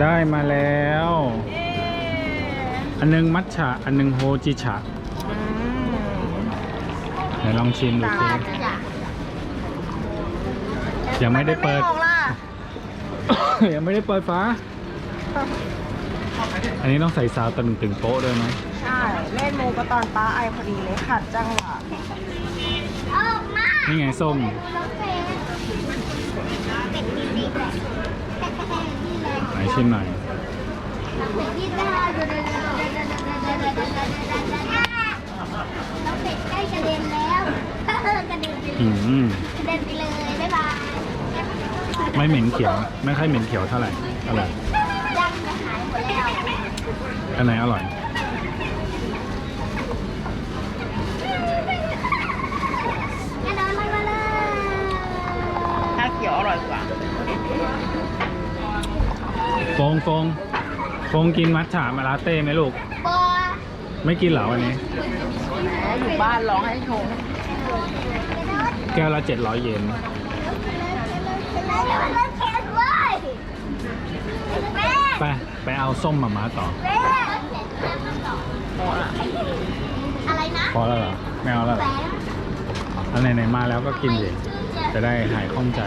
ได้มาแล้วเอ๊ะอันนึงมัทฉะ อันนึงโฮจิฉะอืมไหนลองชิมดูสิจ้ะยังไม่ได้เปิดทำมนไม่ออกล่ะยังไม่ได้เปิดฟ้า อันนี้ต้องใส่ซาวตึงตึงๆโป๊ะด้วยไหมใช่ เล่นมูก็ตอนป้าไอพอดีเลยขัดจังหวะนี่ไงส้ม ไหนชิมหน่อยน้องเป็ดใกล้กระเด็นแล้วกระเด็นไปเลยอืมกระเด็นไปเลยบ๊ายบายไม่เหม็นเขียว ไม่ค่อยเหม็นเขียวเท่าไหร่อร่อยยังจะหายหมดแล้วอันไหนอร่อยกระโดดลงมาเลยชาเขียวอร่อยกว่าโฟ งโฟงโฟงกินมัทฉะมาลาเต้ไหมลูก บอไม่กินเหรอวันนี้ อยู่บ้านร้องให้ชงแก้วละเจ็ดร้อยเยนแล้วมันเล่นแคสด้วยแม่ไปไปเอาส้มมามาต่อแม่อะไรนะพอแล้วเหรอไม่เอาแล้วเหรแหวอนอันไหนๆมาแล้วก็กินสิจะได้หายข้องใจ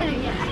ถึง